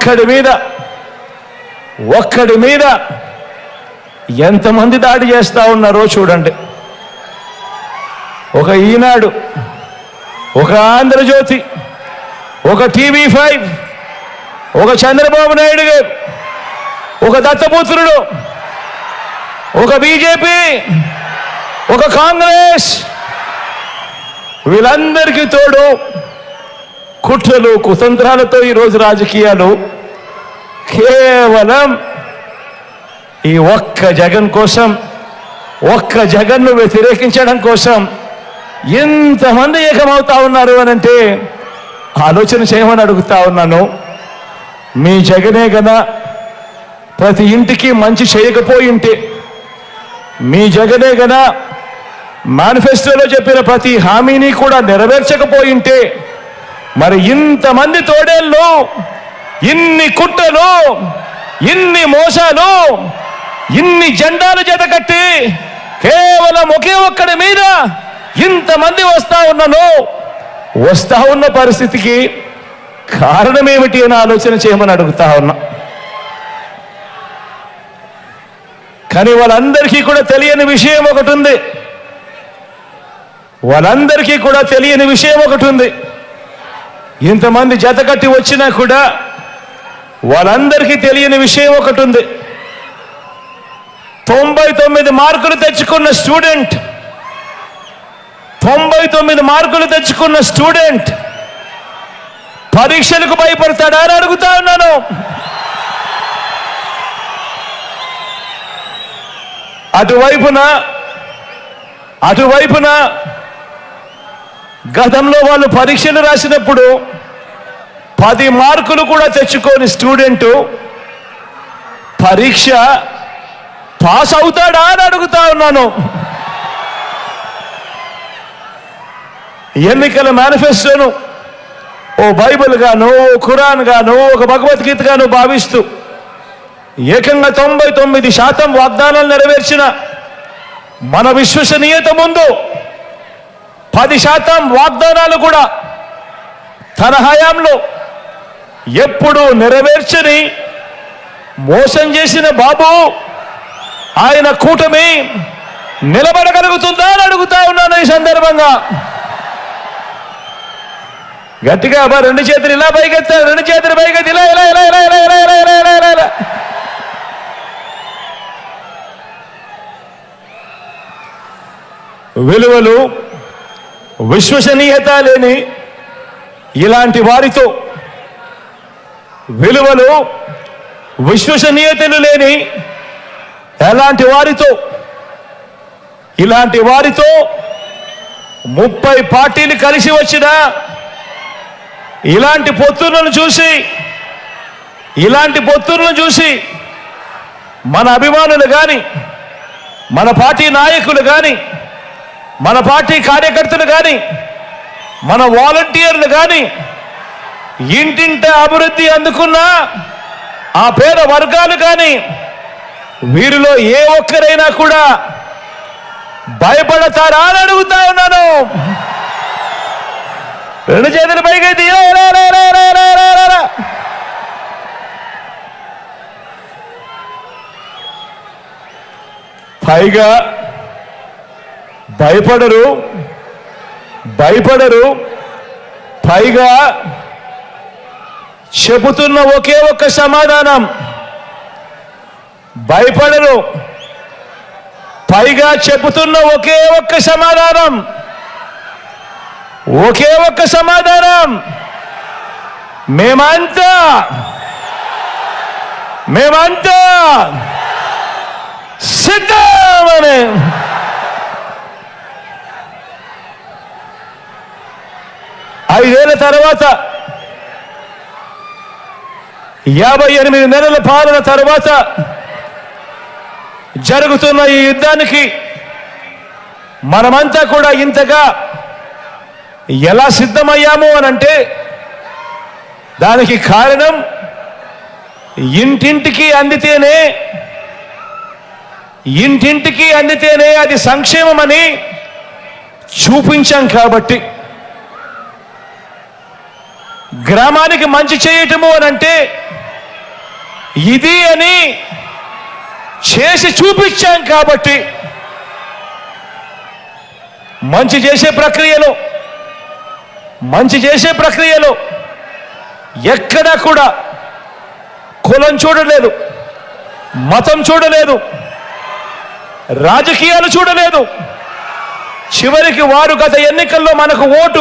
ఒక్కడి మీద ఒక్కడి మీద ఎంతమంది దాడి చేస్తా ఉన్నారో చూడండి. ఒక ఈనాడు ఒక ఆంధ్రజ్యోతి ఒక టీవీ ఫైవ్ ఒక చంద్రబాబు నాయుడు గారు ఒక దత్తపుత్రుడు ఒక బీజేపీ ఒక కాంగ్రెస్ వీళ్ళందరికీ తోడు కుట్రలు కుతంత్రాలతో ఈరోజు రాజకీయాలు కేవలం ఈ ఒక్క జగన్ కోసం ఒక్క జగన్ను వ్యతిరేకించడం కోసం ఎంతమంది ఏకమవుతా ఉన్నారు అని అంటే ఆలోచన చేయమని అడుగుతా ఉన్నాను. మీ జగనే కదా ప్రతి ఇంటికి మంచి చేయకపోయింటే. మీ జగనే కదా మేనిఫెస్టోలో చెప్పిన ప్రతి హామీని కూడా నెరవేర్చకపోయింటే. మరి ఇంతమంది తోడేళ్ళు ఇన్ని కుట్రలు ఇన్ని మోసాలు ఇన్ని జెండాలు జతకట్టి కేవలం ఒకే ఒక్కడి మీద ఇంతమంది వస్తా ఉన్నాను. వస్తా ఉన్న పరిస్థితికి కారణం ఏమిటి అని ఆలోచన చేయమని అడుగుతా ఉన్నా. కానీ వాళ్ళందరికీ కూడా తెలియని విషయం ఒకటి ఉంది. వాళ్ళందరికీ కూడా తెలియని విషయం ఒకటి ఉంది. ఇంతమంది జతకట్టి వచ్చినా కూడా వాళ్ళందరికీ తెలియని విషయం ఒకటి ఉంది. తొంభై తొమ్మిది మార్కులు తెచ్చుకున్న స్టూడెంట్ తొంభై తొమ్మిది మార్కులు తెచ్చుకున్న స్టూడెంట్ పరీక్షలకు భయపడతాడా అని అడుగుతా ఉన్నాను. అటువైపున అటువైపున గతంలో వాళ్ళు పరీక్షలు రాసినప్పుడు పది మార్కులు కూడా తెచ్చుకోని స్టూడెంట్ పరీక్ష పాస్ అవుతాడా అని అడుగుతా ఉన్నాను. ఎన్నికల మేనిఫెస్టోను ఓ బైబిల్ గాను ఓ ఖురాన్ గాను ఒక భగవద్గీత గాను భావిస్తూ ఏకంగా తొంభై తొమ్మిది శాతం వాగ్దానాలు నెరవేర్చిన మన విశ్వసనీయత ముందు పది శాతం వాగ్దానాలు కూడా తన హయాంలో ఎప్పుడు నెరవేర్చని మోసం చేసిన బాబు ఆయన కూటమి నిలబడగలుగుతుందా అని అడుగుతా ఉన్నాను ఈ సందర్భంగా. గట్టిగా అబ్బా రెండు చేతులు ఇలా పైకెత్తారు రెండు చేతులు పైకెత్తి ఇలా ఇలా ఇలా ఇలా ఇలా ఇలా ఇలా ఇలా ఇలా ఇలా ఇలా. విలువలు విశ్వసనీయత లేని ఇలాంటి వారితో విలువలు విశ్వసనీయతలు లేని ఎలాంటి వారితో ఇలాంటి వారితో ముప్పై పార్టీలు కలిసి వచ్చిన ఇలాంటి పొత్తులను చూసి ఇలాంటి పొత్తులను చూసి మన అభిమానులు కానీ మన పార్టీ నాయకులు కానీ మన పార్టీ కార్యకర్తలు కానీ మన వాలంటీర్లు కానీ ఇంటింట అభివృద్ధి అందుకున్న ఆ పేద వర్గాలు కానీ వీరిలో ఏ ఒక్కరైనా కూడా భయపడతారా అని అడుగుతా ఉన్నాను. రెండు చేతుల పైకి పైగా భయపడరు. భయపడరు. పైగా చెబుతున్న ఒకే ఒక్క సమాధానం. భయపడరు. పైగా చెబుతున్న ఒకే ఒక్క సమాధానం. ఒకే ఒక్క సమాధానం. మేమంతా. మేమంతా. సిద్ధమనే ఐదేళ్ళ తర్వాత యాభై ఎనిమిది నెలల పాలన తర్వాత జరుగుతున్న ఈ యుద్ధానికి మనమంతా కూడా ఇంతగా ఎలా సిద్ధమయ్యాము అని అంటే దానికి కారణం ఇంటింటికి అందితేనే ఇంటింటికి అందితేనే అది సంక్షేమమని చూపించాం కాబట్టి. గ్రామానికి మంచి చేయటము అని అంటే ఇది అని చేసి చూపించాం కాబట్టి మంచి చేసే ప్రక్రియలో మంచి చేసే ప్రక్రియలో ఎక్కడా కూడా కులం చూడలేదు మతం చూడలేదు రాజకీయాలు చూడలేదు. చివరికి వారు గత ఎన్నికల్లో మనకు ఓటు